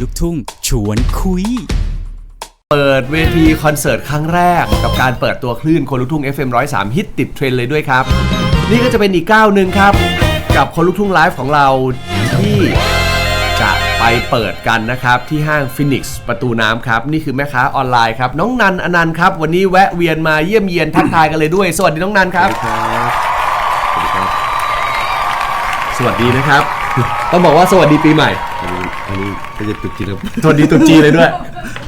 ลูกทุ่ง ชวนคุย เปิดเวทีคอนเสิร์ตครั้งแรก กับการเปิดตัวคลื่นคนลุกทุ่ง FM 103 ฮิตติดเทรนด์เลยด้วยครับ นี่ก็จะเป็นอีกก้าวหนึ่งครับ กับคนลุกทุ่งไลฟ์ของเราที่จะไปเปิดกันนะครับที่ห้างฟินิกส์ประตูน้ำครับ นี่คือแม่ค้าออนไลน์ครับ น้องนันอนันต์ครับ วันนี้แวะเวียนมาเยี่ยมเยียนทักทายกันเลยด้วย สวัสดีน้องนันครับ สวัสดีนะครับ ต้องบอกว่าสวัสดีปีใหม่ อันนี้อันนี้ก็จะตุกจีนครับสวัสดีตรุษจีนเลยด้วย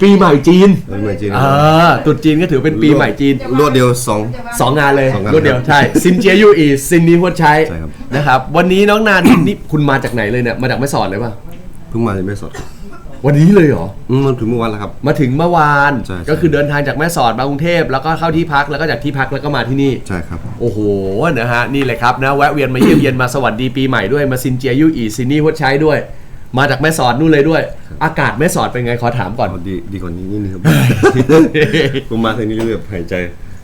ปีใหม่จีนอันนี้มาจีนอ่าตรุษจีนก็ถือเป็นปีใหม่จีน รวดเดียวสอง สองงานเลยสองงานรวดเดียวใช่ซินเจียยูอีซินนี้หัวใช้ใช่ครับ นะครับ วันนี้น้องนาน นี่คุณมาจากไหนเลยเนี่ยมาจากแม่สอดเลยป่ะเพิ่งมาจากแม่สอดครับวันนี้เลยเหรอ อืมมันถึงเมื่อวานแล้วครับ มาถึงเมื่อวานใช่ใช่ ก็คือเดินทางจากแม่สอดมากรุงเทพแล้วก็เข้าที่พักแล้วก็จากที่พักแล้วก็มาที่นี่ ใช่ครับ โอ้โหนะฮะนี่เลยครับนะแวะเวียนมาเยี่ยมเยียนมาสวัสดีปีใหม่ด้วยมาซินเจียยูอีซินนี่หัวใช้ด้วย มาจากแม่สอดนู่นเลยด้วย อากาศแม่สอดเป็นไงขอถามก่อนอ๋อดีดีกว่านี้นิดนึงครับ ผมมาทางนี้แบบหายใจ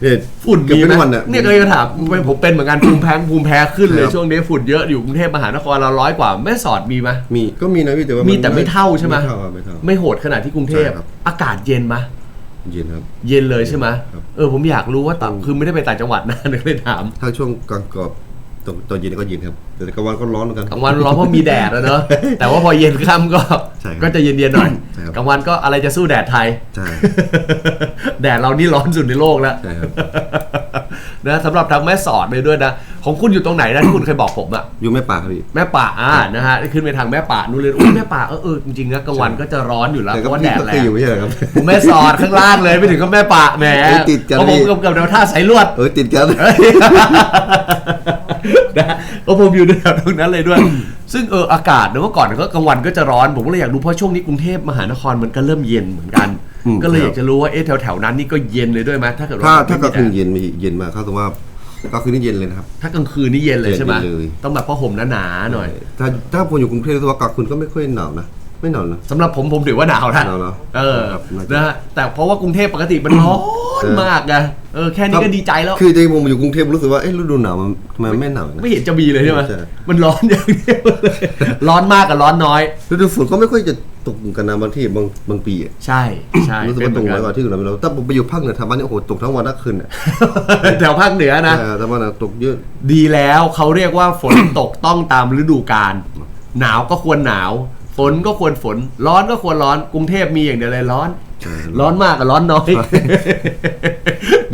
เนี่ยฝุ่นเกือบมีเป็นไหมวันเนี่ยเนี่ยก็เลยจะถามผมเป็นเหมือนกันภูมิแพ้ภูมิแพ้ขึ้นเลยครับช่วงนี้ฝุ่นเยอะอยู่กรุงเทพมหานครเราร้อยกว่าแม่สอดมีไหมมีก็มีนะพี่แต่ว่ามีมีแต่ไม่เท่าใช่ไหมไม่เท่าครับไม่เท่าไม่โหดขนาดที่กรุงเทพใช่ครับอากาศเย็นไหมเย็นครับ เย็นเลยใช่ไหมครับเออผมอยากรู้ว่าต่างคือไม่ได้ไปต่างจังหวัดนะเลยถาม ถ้าช่วงกลางกรอบ ตอนตอนเย็นก็เย็นครับ แต่กลางวันก็ร้อนเหมือนกัน กลางวันร้อนเพราะมีแดดอะเนอะแต่ว่าพอเย็นค่ำก็ใช่ครับก็จะเย็นๆหน่อยใช่ครับ กลางวันก็อะไรจะสู้แดดไทย ใช่ แดดเรานี่ร้อนสุดในโลกแล้วใช่ครับ นะสำหรับทางแม่สอดเลยด้วยนะ ของคุณอยู่ตรงไหนนะที่คุณเคยบอกผมอะ อยู่แม่ป่าครับพี่ แม่ป่าอ่านะฮะขึ้นไปทางแม่ป่านู่นเลยอุ้ยแม่ป่าเออเออจริงๆนะกลางวันก็จะร้อนอยู่แล้วแต่เพก็ราะว่าพี่แดดก็แรเคยงอยู่ไม่ใช่เหรอครับ ผมแม่สอดข้างล่างเลยไม่ถึงก็แม่ป่าแหมเอ้ยติดกันเพราะผมพี่ กับกับแนวท่าสายลวด เออติดกัน เอ้ย นะเพราะผมอยู่แถวตรงนั้นเลยด้วย ซึ่งเอออากาศเมื่อก่อนก็กลางวันก็จะร้อนผมก็เลยอยากรู้เพราะช่วงนี้กรุงเทพมหานครมันก็เริ่มเย็นเหมือนกันอืมก็เลยคอรับยากจะรู้ว่าเอ๊ะแถวแถวๆนั้นนี่ก็เย็นเลยด้วยไหมถ้าเกิดว่าถ้าถ้าไม่ก็มีคืนแดดเย็นมีเย็นมากเขาแต่ว่าก็คือนี่เย็นเลยนะครับ ถ้ากลางคืนนี่เย็นเลยใช่ไหมเย็นเลยต้องแบบผ้าห่มหนาๆหน่อย ถ้าถ้าผมอยู่กรุงเทพตัวากลางคืนก็ไม่ค่อยหนาวนะ ไม่หนาวนะสำหรับผมผมถือว่าหนาวนะหนาวเหรอเออครับน่าจะ นะฮะแต่เพราะว่ากรุงเทพปกติมันร้อนเออมากไงเออแค่นี้ก็ดีใจแล้ว คือจริงๆผมอยู่กรุงเทพรู้สึกว่าเอ๊ะฤดูหนาวมันทำไมไม่หนาวนะ ไม่เห็นจะมีเลยใช่ไหมใช่ มันร้อนอย่างเดียวเลยร้อนมากกับร้อนน้อย ฤดูฝนก็ไม่ค่อยจะตกกันนะบางที่บางบางปีอะใช่ใช่รู้สึกเป็นว่าเหตมืกอนน้อยกกัว่านที่อื่นเราไม่รู้ถ้าผมไปอยู่ภาคเหนือทางบ้านนี่โอ้โหตกทั้งวันทั้งคืนอะแถวภาคเหนือนะใช่ทั้งวันอะตกเยอะ ดีแล้วเขาเรียกว่าฝน ตกต้องตามฤดูกาลหนาวก็ควรหนาว ฝนก็ควรฝน ร้อนก็ควรร้อน กรุงเทพมีอย่างเดียวเลยร้อนใช่ร้อนมากกับร้อนน้อย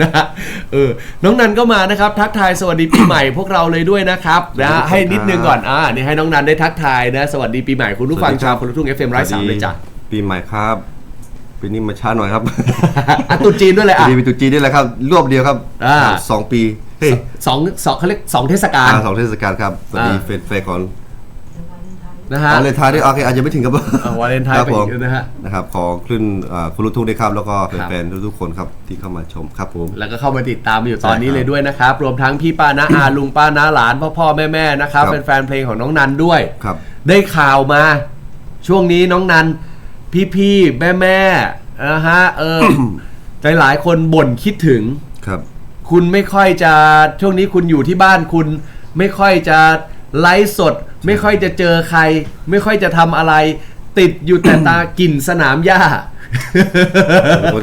นะฮะเออน้องนันก็มานะครับ ทักทายสวัสดีปีใหม่พวกเราเลยด้วยนะครับนะฮะให้นิดนึงก่อนอ่านี่ให้น้องนันได้ทักทายนะ สวัสดีปีใหม่คุณผู้ฟังชาวคนลุกทุ่ง FM ร้อยสามเลยจ้ะปีใหม่ครับปีนี้มาช้าหน่อยครับอะตรุ๊จีนด้วยเลยอะปีปีตุจีนนี่แหละครับ รวบเดียวครับอ่าสองปีเฮ้ยสองสองเขาเรียกสองเทศกาลอ่าสองเทศกาลครับสวัสดีอ่าเฟนเฟนก่อน นะฮะวาเลนไทน์นี่โอเคอาจจะไม่ถึงครับอ่าวาเลนไทน์ครับไปผมอีกนะฮะนะครับขอคลื่นอ่าคุณลูกทุ่งด้วยครับแล้วก็ครับแฟนๆทุกๆคนครับที่เข้ามาชมครับผมแล้วก็เข้ามาติดตามอยู่ตอนนี้ใช่ครับเลยด้วยนะครับรวมทั้งพี่ป้าน้าอาลุงป้าน้าหลานพ่อพ่อแม่แม่นะครับครับเป็นแฟนเพลงของน้องนันด้วยครับ ได้ข่าวมา ช่วงนี้น้องนัน พี่พี่ๆแม่แม่ๆนะฮะเออหลายหลายๆคนบ่นคิดถึงครับ คุณไม่ค่อยจะช่วงนี้คุณอยู่ที่บ้านคุณไม่ค่อยจะ ไลฟ์สดไม่ค่อยจะเจอใคร ไม่ค่อยจะทำอะไร ติดอยู่แต่ตากลิ่นสนามหญ้าโอ้โห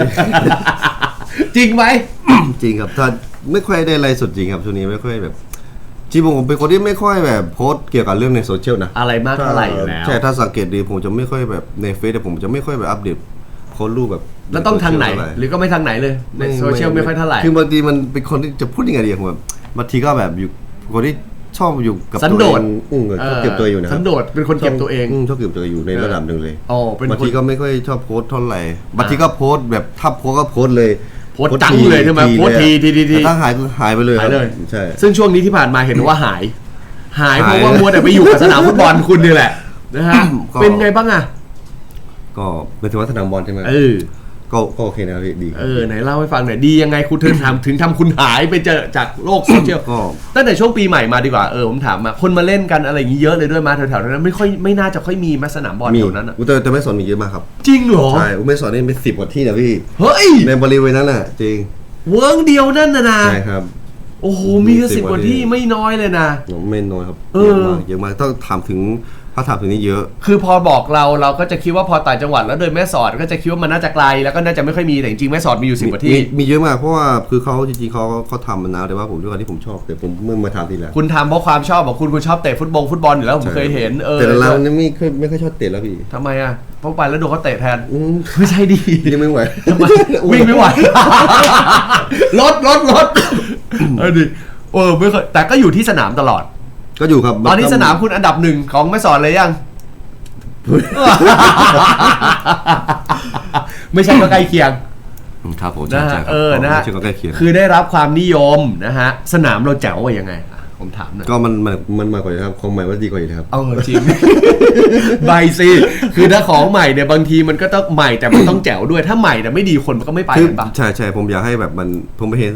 จริงไหม จริงครับถ้าไม่ค่อยได้ไลฟ์สดจริงครับช่วงนี้ไม่ค่อยแบบจริงผมเป็นคนที่ไม่ค่อยแบบโพสต์เกี่ยวกับเรื่องในโซเชียลนะอะไรมากเท่าไหร่อยู่แล้ว ใช่ถ้าสังเกตดีผมจะไม่ค่อยแบบในเฟซแต่ผมจะไม่ค่อยแบบอัปเดตโพสต์รูปแบบแล้วต้องทางไหนใโซเชียลเท่หรือก็ไม่ทางไหนเลยในโซเชียลไม่ค่อยเท่าไหร่คือบางทีมันเป็นคนที่จะพูดยังไงดีอะผมแบบบางทีก็แบบอยู่คนที่ ชอบอยู่กับสันโดษตัวเองอืมชอบเก็บตัวอยู่นะคสัรับนโดษเป็นคนเก็บตัวเองมชอบเก็บตัวอยู่ในระดับหนึ่งเลยอ๋อเป็นบางคนทีก็ไม่ค่อยชอบโพสต์เท่าไหร่บางทีก็โพสต์แบบถ้าโพสต์ก็โพสต์เลยโพสต์จังเลยใช่ไหมโพสต์ทีทีทีที แต่ถ้าหายก็หายไปเลยหายเลยครับใช่ ซึ่งช่วงนี้ที่ผ่านมาเห็นว่าหาย หายเพหายราะว่ามัวแต่ไปอยู่กับสนามฟุตบอลคุณนี่แหละนะฮะ ก็ เป็นไงบ้างอะก็เป็นถึงว่าสนามบอลใช่ไหม เออ ก็ก็โอเคนะครับพี่ดีครับเออไหนเล่าให้ฟังหน่อยดียังไงคุณถึงทำถึงทำคุณหายไปเจอจากโลกโซเชียลก็ตั้งแต่ช่วงปีใหม่มาดีกว่าเออผมถามมาคนมาเล่นกันอะไรอย่างนี้เยอะเลยด้วยมาแถวๆนั้นไม่ค่อยไม่น่าจะค่อยมีมาสนามบอลมีแถวนั้นอะอุยแต่แต่ไม่สอนมีเยอะมากครับ จริงเหรอใช่อุยไม่สอนนี่เป็นสิบกว่าที่นะพี่เฮ้ยในบริเวณนั้นน่ะ จริง เวิร์กเดียวนั่นนะนะใช่ครับโอ้โหมีมีสิบ10กว่าที่ไม่น้อยเลยนะไม่น้อยครับเอเยออะมากเยอะมากถ้าถามถึงถ เขาถามถึงนี้เยอะ คือพอบอกเราเราก็จะคิดว่าพอต่างจังหวัดแล้วเดินแม่สอดก็จะคิดว่ามันน่าจะไกลแล้วก็น่าจะไม่ค่อยมีแต่จริงๆแม่สอดมีอยู่สิบกว่าที่ มีมีเยอะมากเพราะว่าคือเขาจริงๆเขาเขาทำมานานแต่ว่าผมด้วยความที่ผมชอบแต่ผมเมื่อมาทำทีหลังคุณทำเพราะความชอบของคุณคุณชอบเตะฟุตบอลฟุตบอลอยู่แล้วผมเคยเห็นเออแต่เราเนี่ยไม่ค่อยไม่ค่อยชอบเตะแล้วพี่ทำไมอะเพราะไปแล้วโดนเขาเตะแทนอืมไม่ใช่ดียังไม่ไหวทำไมวิ่งไม่ไหวรถรถรถเออดิเออไม่เคยแต่ก็อยู่ที่สนามตลอด ก็อยู่ครับตอนนี้สนามคุณอันดับหนึ่งของแม่สอนเลยยัง ไม่ใช่ก็ใกล้เคียงครับผมนะใช่ฮะครับเออนะฮะชื่อก็ใกล้เคียงคือได้รับความนิยมนะฮะสนามเราแจ๋วว่ายังไงอะ ผมถามหน่อยก็มันมันมันมากกว่าอยู่ครับของใหม่ว่าดีกว่าอยู่แล้วครับ เออจริง ใบสิคือถ้าของใหม่เนี่ยบางทีมันก็ต้องใหม่แต่มันต้องแจ๋วด้วยถ้าใหม่แต่ไม่ดีคนมันก็ไม่ไปคือกันปะใช่ใช่ผมอยากให้แบบมันผมไม่เห็น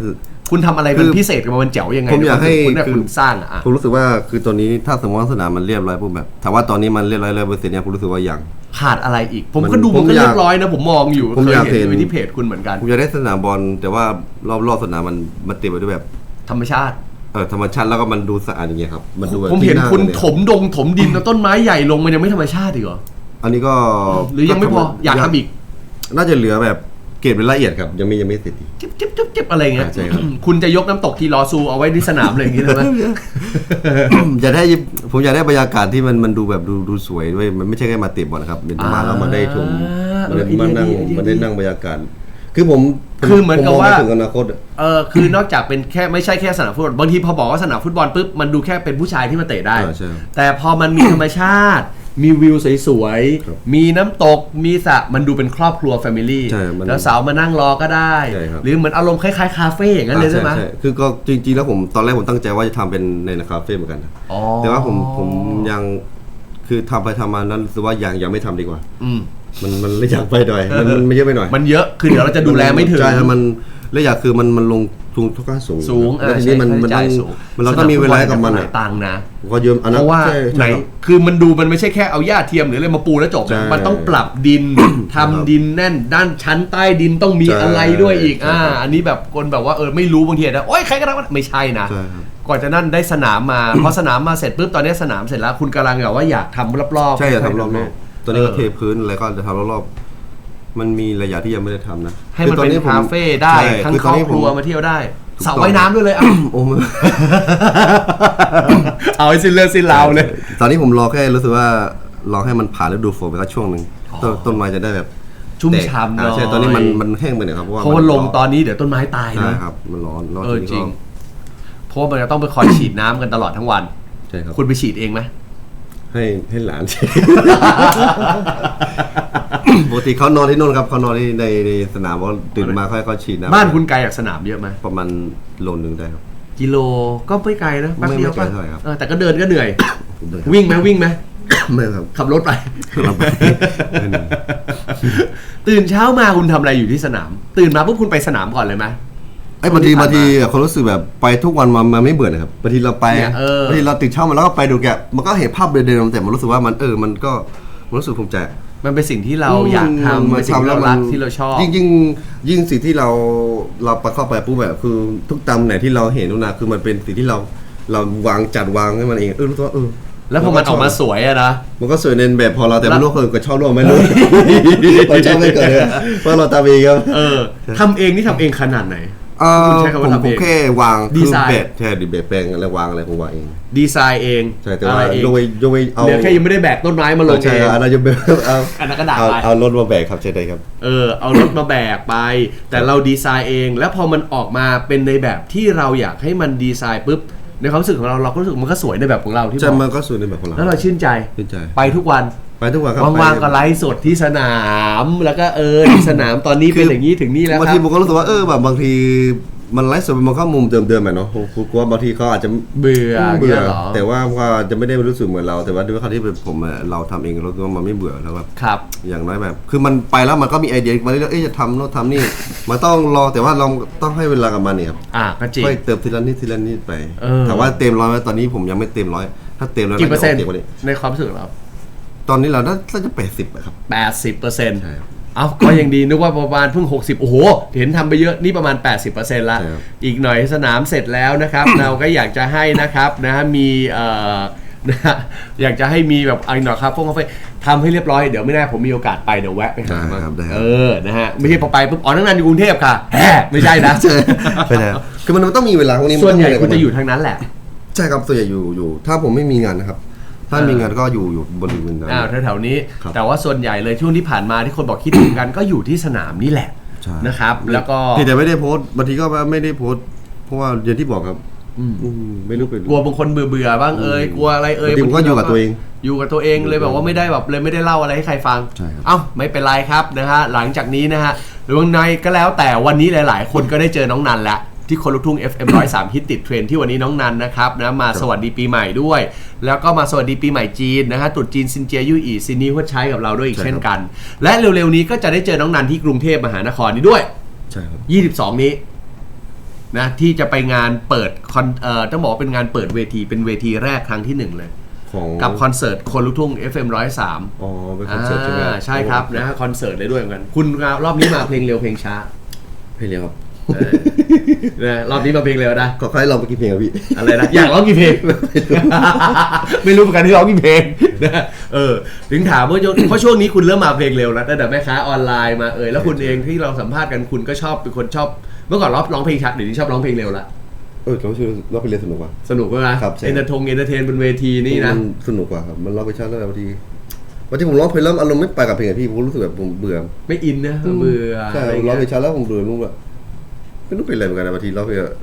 คุณทำอะไรคืเป็นอพิเศษกับมันแจ๋วยังไงผมอยากให้คุณเนี่ยคือ คุณสร้างอะอะผมรู้สึกว่าคือตอนนี้ถ้าสมมติว่าสนามมันเรียบร้อยปุ๊บแบบถามว่าตอนนี้มันเรียบร้อยเลยเปอร์เซ็นต์เนี่ยผมรู้สึกว่ายัง ขาดอะไรอีก ผมมันก็ดูผมันมก็อยากเรียบร้อยนะ ผมมองอยู่ผมเคยอยากเห็นเห็นอยู่ที่เพจคุณเหมือนกัน ผมอยากได้สนามบอลแต่ว่ารอบรอบสนามมันมันเต็มไปด้วยแบบธรรมชาติ เออธรรมชาติแล้วก็มันดูสะอาดอย่างเงี้ยครับมันดูแบบผมเห็นที่าคุณเลยถมดงถมดินแล้วต้นไม้ใหญ่ลงมันยังไม่ธรรมชาติอีกเหรออันนี้ก็หรือยังไม่พออยากทำอีกน่าจะเหลือแบบเกรดเป็นละเอียดครับ ยังไม่ยังไม่เสร็จดี จิ๊บจิ๊บจิ๊บจิ๊บอะไรเงี้ยอ่าใช่ครับ คุณจะยกน้ำตกทีรอซูเอาไว้ที่สนามเลยอย่างงี้เลยไหม อยากได้ผมอยากได้บรรยากาศที่มันมันดูแบบดูดูสวยด้วยมันไม่ใช่แค่มาเตะบอลนะครับเป็นมาแล้วมาได้ชมอ่ามาได้เออมานั่งไอเดียดีมาได้นั่งบรรยากาศ คือผมผ คือเหมือนกับผงว่าไถึงอนาคตอะ เออคือนอกจากเป็นแค่ไม่ใช่แค่สนามฟุตบอลบางทีพอบอกว่าสนามฟุตบอลปุ๊บมันดูแค่เป็นผู้ชายที่มาเตะได้ อ่าใช่แต่พอมันมี ธรรมชาติ มีวิวสวยครับๆมีน้ำตกมีสระมันดูเป็นครอบครัวแฟมิลี่ใช่มันแล้วสาวมานั่งรอก็ได้ ใช่ครับ หรือเหมือนอารมณ์คล้ายๆ คาเฟ่อย่างนั้นเลยใช่ไหมใช่คือก็จริงๆแล้วผมตอนแรกผมตั้งใจว่าจะทำเป็นในคาเฟ่เหมือนกันนะอ๋อ แต่ว่าผมผมยังคือทำไปทำมานั้นรู้สึกว่ายังยังไม่ทำดีกว่า อืม มันมันเลยอยากไปหน่อยมันมันไม่เยอะไปหน่อย มันเยอะคือเดี๋ยวเราจะดูแลไม่ถึง ใช่ครับมันแล้วอยากคือมันมันลงทุนทุกขั้นสูงสูงแล้วทีนี้มันมันใช้ต้องจ่ายสูงมันเราต้องมีเวลาให้กับมันหลาอะยตังค์นะก็เยอะอันเพนั้นราะว่าใช่ไหนใช่ครับคือมันดูมันไม่ใช่แค่เอาหญ้าเทียมหรืออะไรมาปูแล้วจบใช่มันต้องปรับดินทำครับดินแน่น ด้านชั้นใต้ดินต้องมีใช่อะไรด้วยอีกอ่าใช่ครับอันนี้แบบคนแบบว่าเออไม่รู้บางทีนะโอ้ยใครก็ได้วะไม่ใช่นะใช่ครับก่อนจะนั่นได้สนามมาพอสนามมาเสร็จปุ๊บตอนนี้สนามเสร็จแล้วคุณกำลังแบบว่าอยากทำรอบๆใช่อยากทำรอบๆ ตอนนี้ก็เทออพื้นอะไรก็จะทำรอบๆมันมีระยะที่ยังไม่ได้ทำนะให้มันคือตอเป็นผมคาเฟ่ได้ใช่ทั้งคือคตรอนอบนี้คผมรัวมาเที่ยวได้ถูกสระต้องว่ายน้ำด้วยเลยอะโอ้มันเอาให้สิ้นเรื่องสิ้นราวเลย ตอนนี้ผมรอแค่รู้สึกว่ารอให้มันผ่านฤดูฝนไปสักช่วงหนึ่งต้นต้นไม้จะได้แบบชุ่มแตกฉ่ำหน่อ่าอยใช่ตอนนี้มันมันแห้งไปหน่อยครับเพราะว่าเพราะว่ามันลงตอนนี้เดี๋ยวต้นไม้ตายใช่นะครับมันร้อนร้อนเออทีนี้จริงก็เพราะว่ามันจะต้องไปคอยฉีดน้ำกันตลอดทั้งวันใช่ครับคุณไปฉีดเองไหม ให้ให้หลานปกติเขานอนที่นู่นครับเขานอนที่ในในสนามว่าตื่นมาค่อยเขาฉีดน้ำบ้านคุณไกลจากสนามเยอะไหมประมาณโลนึงได้ครับ กิโลก็ไม่ไกลนะแป๊บเดียวไม่ไกลป่ะเท่าไหร่ครับ เออแต่ก็เดินก็เหนื่อย เดินครับวิ่งไหมวิ่งไหมไม่ครับขับรถไปขับรถไปไม่เหนื่อยตื่นเช้ามาคุณทำอะไรอยู่ที่สนาม ตื่นมาปุ๊บคุณไปสนามก่อนเลยไหม ไอ้ยบางทีที่ผ่านมาบางทีเขารู้สึกแบบไปทุกวันมันมันไม่เบื่อนะครับบางทีเราไปเนี่ยเออ บางทีเราตื่นเช้ามาแล้วก็ไปดูแกะมันก็เห็นภาพเดิมๆแต่มันรู้สึกว่ามันเออมันก็มันรู้สึกภูมิใจ มันเป็นสิ่งที่เราอยากทำเป็นสิ่งที่เรารักที่เราชอบ ยิ่งยิ่งยิ่งสิ่งที่เราเราไปเข้าไปปุ๊บแบบคือทุกตำไหนที่เราเห็นนู่นนะคือมันเป็นสิ่งที่เราเราวางจัดวางให้มันเองเออรู้สึกว่าเออแล้วพอมันออกมาสวยอะนะ มันก็สวยในแบบพอเราแต่แล้วไม่รู้คนก็ชอบร่วมไหมรู้เราชอบไม่เกิดเลยเพราะเราตามเองครับ เออทำเองนี่ทำเองขนาดไหน เอ่อคุณใช้คำผว่ามทำผเอมงแค่วางดีคือไซน์เบ็ดใช่ดิเบ็ดแปลงอะไรวางอะไรผมวางเองดีไซน์เองใช่แต่อะว่าไรเองโดยโดยเอาเหลือแค่ยังไม่ได้แบกต้นไม้มาลงใช่เองอันนั้นจะเป็นเอาอันนั้นก็ด่าเอาไป เอารถมาแบกครับใช่ได้ครับ เออเอารถมาแบกไป แต่เราดีไซน์เอง แล้วพอมันออกมาเป็นในแบบที่เราอยากให้มันดีไซน์ปุ๊บในความรู้สึกของเราเราก็รู้สึกมันก็สวยในแบบของเราที่บใช่อกมันก็สวยในแบบของเราแล้วเราชื่นใจ ชื่นใจ ไปทุกวัน ไปทุกวันครับว่างไปๆก็ไลฟ์สดที่สนาม แล้วก็เออที่สนามตอนนี้เป็นอย่างนี้ถึงนี่แล้วบางครัทีบผมก็รู้สึกว่าเออแบบบางทีมันไลฟ์สดมันก็มุมเดิมๆอะเนาะผมกลัวบางทีเขาอาจจะเบื่อเบื่อนี่ยหรอแต่ว่าก็จะไม่ได้รู้สึกเหมือนเรา แต่ว่าด้วยความที่เป็นผมอะเราทำเองเราคิดว่ามันไม่เบื่อแล้วแบบครับ อย่างน้อยแบบ คือมันไปแล้วมันก็มีไอเดียมาเรื่อยๆเอ๊ะจะทำโน่นทำนี่ มันต้องรอแต่ว่าเราต้องให้เวลากับมันเนี่ยครับอะก็จริงค่อยเติมทีละนิดทีละนิดไปเออแต่ว่าเต็มร้อยไหมตอนนี้ผมยังไม่เต็มร้อยถ้าเต็มร้อยกี่เปอร์เซ็นต์าจะโคกว่านี้ในความรู้สึกของเรา ตอนนี้เราน่าจะแปดสิบอะครับ แปดสิบเปอร์เซ็นต์ใช่ครับ เอาก็ยังดีนึกว่าประมาณเพิ่ง 60 โอ้โห เห็นทำไปเยอะนี่ประมาณ 80%ละ ใช่ครับ อีกหน่อยสนามเสร็จแล้วนะครับ เราก็อยากจะให้นะครับนะฮะมีเอ่อนะฮะอยากจะให้มีแบบอะไรหน่อยครับพวกกาแฟทำให้เรียบร้อยเดี๋ยวไม่แน่ผมมีโอกาสไปเดี๋ยวแวะไปหาได้มาครับได้ครับ เออนะฮะไม่ใช่พอไปปุ๊บอ๋อนั่งนานอยู่กรุงเทพค่ะแหมไม่ใช่นะ ใช่ไปแล้วคือมันมันต้องมีเวลาพวกนี้มัส่วนต้องใหมีญ่อะไรคุณจะอยู่กับทางนั้นแหละมันใช่ครับส่วนใหญ่อยู่อยู่ ถ้าผมไม่มีงานนะครับ ถ้ามีงานก็อยู่อยู่บนบนนั้นอ้าวแถวๆนี้ ครับแต่ว่าส่วนใหญ่เลยช่วงที่ผ่านมาที่คนบอกคิดถึงกัน ก็อยู่ที่สนามนี่แหละใช่ นะครับ แล้วก็เพียงแต่ไม่ได้โพสต์บางทีก็ไม่ได้โพสต์เพราะว่าอย่างที่บอกครับอืมอืมไม่รู้เป็น กลัวบางคนเบื่อเบื่อๆบ้างเอ่ยกลัวอะไรเอ่ยบางทีผมก็อยู่กับตัวเองอยู่กับตัวเองเลยแบบว่าไม่ได้แบบเลยไม่ได้เล่าอะไรให้ใครฟัง ใช่ครับ เอ้าไม่เป็นไรครับนะฮะหลังจากนี้นะฮะหรือว่าในก็แล้วแต่วันนี้หลาย ๆ คนก็ได้เจอน้องนันแล้วที่คนลุกทุ่ง FM 103ฮิตติดเทรนด์ที่วันนี้น้องนันนะครับนะมาสวัสดีปีใหม่ด้วย แล้วก็มาสวัสดีปีใหม่จีนนะฮะตรุษจีนซินเจียยู่อีซินนี่หัวใช้กับเราด้วยอีกเช่นกัน และเร็วๆนี้ก็จะได้เจอน้องนันที่กรุงเทพมหานครนี้ด้วยใช่ครับ22นี้นะที่จะไปงานเปิดคอนเอ่อต้องบอกว่าเป็นงานเปิดเวทีเป็นเวทีแรกครั้งที่หนึ่งเลย ของกับคอนเสิร์ตคนลุกทุ่ง FM 103อ๋อเป็นคอนเสิร์ตใช่ไหมอ่าใช่ครับนะฮะคอนเสิร์ตเลยด้วยเหมือนกันคุณรอบนี้มาเพลงเร็วเพลงช้า เพลงเร็วครับเออ นะรอบนี้มาเพลงเร็วนะก็ใครลองไปกี่เพลงครับพี่อะไรนะอยากร้องกี่เพลง ไม่รู้เหมือนกันที่ร้องกี่เพลงนะเออ ถึงถามว่าเพราะช่วงนี้คุณเริ่มมาเพลงเร็วแล้วตั้งแต่แม่ค้าออนไลน์มาเออแล้วคุณเองที่เราสัมภาษณ์กันคุณก็ชอบเป็นคนชอบ เมื่อก่อนร้องร้องเพลงช้าเดี๋ยวนี้ชอบร้องเพลงเร็วละเออเราชื่อเราไปเรียนสนุกกว่าสนุกไหมนะครับใช่เอนเตอร์ทงเอนเตอร์เทนบนเวทีนี่นะมัสนุกกว่าครับมันร้องไปช้าแล้วบางทีบางทีผมร้องเพลงแล้วอารมณ์ไม่ไปกับเพลงอะพี่ผมรู้สึกแบบผมเบื่อ ไม่อินนะเบื่อใช่อะไรร้เงี้องเพลยงช้าแล้วผมเบื่อรู้แบบ ไม่รู้เป็นอะไรเหมือนกันนะบางทีร้องเพลงอะ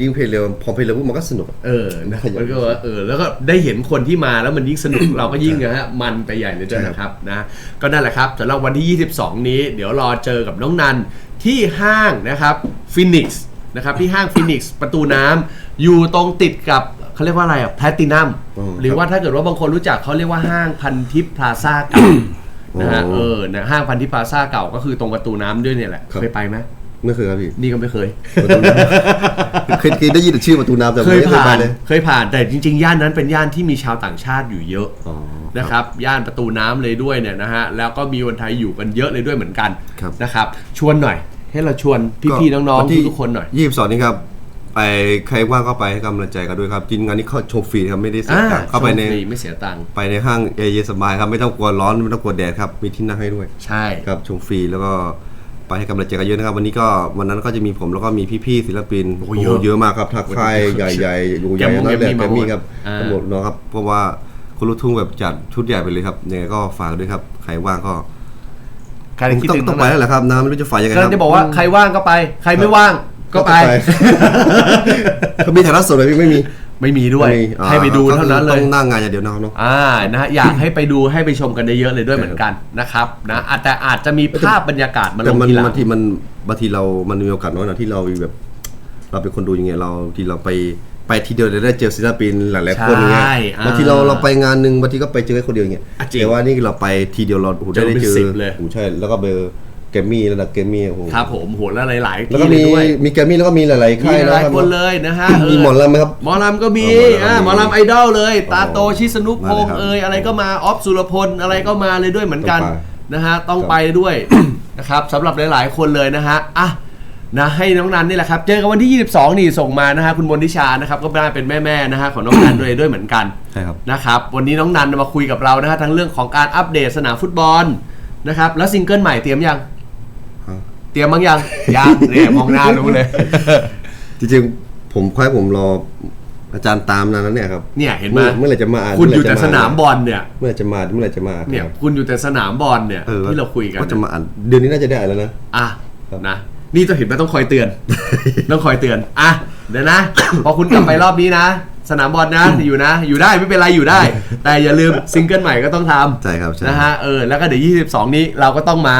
ยิ่งเพลงเร็วพอเพลงเร็วปุ๊บมันก็สนุกอะเออนะขยันมันก็ว่าเออแล้วก็ได้เห็นคนที่มาแล้วมันยิ่งสนุก เราก็ยิ่งนะฮะมันไปใหญ่เลยด้วยนะครับนะก็นั่นแหละครับสำหรับวันที่ 22 นี้ เดี๋ยวรอเจอกับน้องนันที่ห้างนะครับฟินิกส์นะครับที่ห้างฟินิกส์ประตูน้ำอยู่ตรงติดกับเขาเรียกว่าอะไรอะแพลตินัมอ๋อหรือว่าถ้าเกิดว่าบางคนรู้จักเขาเรียกว่าห้างพันทิพย์พลาซ่าเก่านะฮะอ๋อเออนะห้างพันทิพย์พลาซ่าเก่าก็คือตรงประตูน้ำด้วยเนี่ยแหละครับเคยไปไหม ไม่เคยครับพี่นี่ก็ไม่เคย ประตูน้ำเคยเคยได้ยินแต่ชื่อประตูน้ำแต่เคยไม่เคยผ่าไปนเลยเคยผ่านแต่จริง ๆ ย่านนั้นเป็นย่านที่มีชาวต่างชาติอยู่เยอะอ๋อ นะครับ ย่านประตูน้ำเลยด้วยเนี่ยนะฮะ แล้วก็มีคนไทยอยู่กันเยอะเลยด้วยเหมือนกันครับ นะครับ ชวนหน่อย ให้เราชวนพี่ๆน้องวัที่ๆทุกๆคนหน่อย ยี่สิบสองนี้ครับไปใครว่างก็ไปให้กำลังใจกันด้วยครับจริงงานนี้เข้าชมฟรีครับไม่ได้เสียตังค์เข้าไปในชมฟรีไม่เสียตังค์ ไปในห้างเอเยนสบายครับไม่ต้องกลัวร้อนไม่ต้องกลัวแดดครับมีที่นั่งให้ด้วย ใช่ ครับชมฟรีแล้วก็ ไปให้กำลังใจกันเยอะนะครับ วันนี้ก็วันนั้นก็จะมีผมแล้วก็มีพี่ๆศิลปินโอ้โหเยอะเยอะมากครับทักค่ายใหญ่ๆอยู่ใหญ่แกมมี่นั่นแหละแกแกมมมี่มี่ครับอ่าทั้งหมดเนาะครับเพราะว่าคุณลูกทุ่งแบบจัดชุดใหญ่ไปเลยครับยังไงก็ฝากด้วยครับใครว่างก็ใครคิดต้องถึงต้องไปแล้วแหละครับนะไม่รู้จะฝ่ายยังไงคก็รับจะบอกว่าใครว่างก็ไป ใครไม่ว่างก็ไปเขามีถ่ายทอดสดเลยพี่ไม่มี ไม่มีด้วย ไม่มีอ่าให้ไปดูเท่านั้นเลต้ย องนั่งงานอย่างเดียวนะครับเนาะ อ่านะฮะอยากให้ไปดูให้ไปชมกันเยอะๆเลยด้วยเหมือนกันนะครับนะอาจแต่อาจจะมีภาพบรรยากาศมาลแต่งมันทีหลังบางทีมันบางทีเรามันมีโอกาสน้อยนะที่เราแบบ เราเป็นคนดูอย่างเงี้ยเราที่เราไปไปทีเดียวได้เจอศิลปินหลายๆคนอย่างเงี้ยใช่อ่าบางทีเราเราไปงานหนึ่งบางทีก็ไปเจอแค่คนเดียวอย่างเงี้ยอะจริงแต่ว่านี่เราไปทีเดียวเราโอ้โหเจอได้เป็นเจอสิบเลย โอ้โหใช่แล้วก็เบอร์ แกรมมี่ระดับแกรมมี่โอ้โหครับผมโหแล้วหลายๆแล้วที่ก็เลมียด้วย มีแกรมมี่แล้วก็มีหลายๆมีค่ายหลายะรับคนเลยนะฮะเมีหมอลำไหมครับหมอลำก็มีอ๋อหมอลำก็มีอ่าหมอลำไอดอลเลย ตาโตชิสนุพงษ์มาเลยครับเอยอะไรก็มาออฟสุรพลอะไรก็มาเลยด้วยเหมือนกันต้องไป นะฮะต้องครับไปด้วย นะครับสำหรับหลาย ๆ คนเลยนะฮะอะนะให้น้องนันนี่แหละครับ เจอกันวันที่ 22 นี่ส่งมานะฮะคุณมนทิชานะครับก็ได้เป็นแม่ๆนะฮะของน้องนันด้วยด้วยเหมือนกัน ใช่ครับ นะครับวันนี้น้องนันมาคุยกับเรานะฮะทั้งเรื่องของการอัปเดตสนามฟุตบอลนะครับแล้วซิงเกิลใหม่เตรียมยังฮะเตรียมบ้างยังยังเนี่ยมองหน้ารู้เลย จริงๆ ผมค่อยผมรออาจารย์ตามนานแล้วเนี่ยครับเนี่ยเห็นไหมเมื่อเมื่อไหร่จะมาอ่านคุณอยู่เมื่แต่ไหร่จะสนามบอลเนี่ย เมื่อไหร่จะมาเมื่อไหร่จะมาอ่านเนี่ยครับคุณอยู่แต่สนามบอลเนี่ยออที่เราคุยกันว่าจะมาอ่านเดือนนี้น่าจะได้อ่านแล้วนะอะครับนะนี่จะเห็นไหมต้องคอยเตือน ต้องคอยเตือนอะเดี๋ยวนะ พอคุณกลับไปรอบนี้นะ สนามบอลนะอยู่นะ อยู่ได้ไม่เป็นไรอยู่ได้ แต่อย่าลืมซิงเกิลใหม่ก็ต้องทำใช่ครับใช่นะฮะเออแล้วก็เดี๋ยว 22 นี้เราก็ต้องมา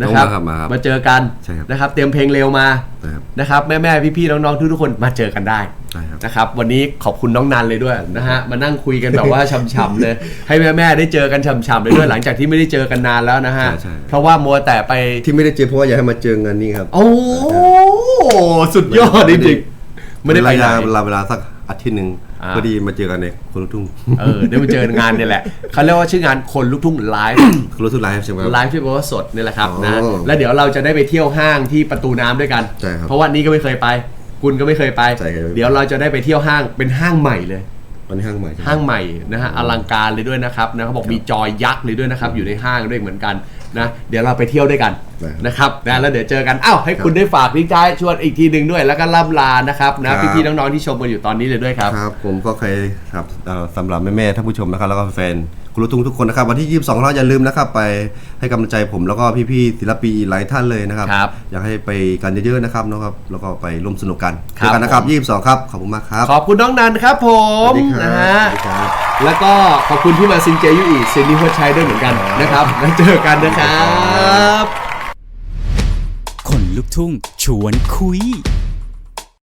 นะครับต้องมาครับมาครับมาเจอกันใช่ครับนะครับ เตรียมเพลงเร็วมานะครับ นะครับแม่แม่พี่พี่ๆน้องๆทุกๆคนมาเจอกันได้ใช่ครับ นะครับ วันนี้ขอบคุณน้องนันเลยด้วยนะฮะมานั่งคุยกันแบบว่าช่ำๆเลย ให้แม่แม่ๆได้เจอกันช่ำๆเลยด้วยหลังจากที่ไม่ได้เจอกันนานแล้วนะฮะใช่ใช่เพราะว่ามัวแต่ไปที่ไม่ได้เจอเพราะว่าอยากให้มาเจองานนี้ครับ โอ้สุดยอดจริงๆ ไม่ได้ไปไหนเวลาเวลาสักอาทิตย์หนึ่งอ่า พอดีมาเจอกันในคนลุกทุ่งเออได้มาเจองานเนี่ยแหละเขาเรียกว่าชื่องานคนลูกทุ่งไลฟ์ คนลุกทุ่งไลฟ์ใช่ไหมครับ ไลฟ์ที่แปลว่าสดนี่แหละครับอ๋อนะแล้วเดี๋ยวเราจะได้ไปเที่ยวห้างที่ประตูน้ำด้วยกัน ใช่ครับเพราะว่านี่ก็ไม่เคยไป คุณก็ไม่เคยไป ใช่ครับ เดี๋ยวเราจะได้ไปเที่ยวห้างเป็นห้างใหม่เลย ตอนนี้ห้างใหม่ใช่ไหม ห้างใหม่นะฮะอลังการเลยด้วยนะครับนะเขาบอกมีจอยยักษ์เลยด้วยนะครับอยู่ในห้างด้วยเหมือนกันนะเดี๋ยวเราไปเที่ยวด้วยกันได้ครับนะครับนะแล้วเดี๋ยวเจอกันอ้าวให้คุณได้ฝากทิ้งท้ายชวนอีกทีหนึ่งด้วย แล้วก็ล่ำลานะครับนะครับพี่ๆน้องๆที่ชมกันอยู่ตอนนี้เลยด้วยครับครับ ผมก็เคยครับเอ่อสำหรับแม่ๆท่านผู้ชมนะครับแล้วก็แฟนคุณลูกทุ่งทุกคนนะครับวันที่ 22เราอย่าลืมนะครับไปให้กำลังใจผมแล้วก็พี่ๆศิลปินอีกหลายท่านเลยนะครับครับ อยากให้ไปกันเยอะๆนะครับนะครับแล้วก็ไปร่วมสนุกกันคเจรับอกันนะครับผม22 ครับ ขอบคุณมากครับ ขอบคุณน้องนันครับผมสวัสดีครับนะฮะสวัสดีครับแล้วก็ขอบคุณที่มาซินเจยุอีซินนี่หัวชัยด้วยเหมือนกันนะครับแล้วเจอกันนะครับคน ลุกทุ่ง ชวนคุย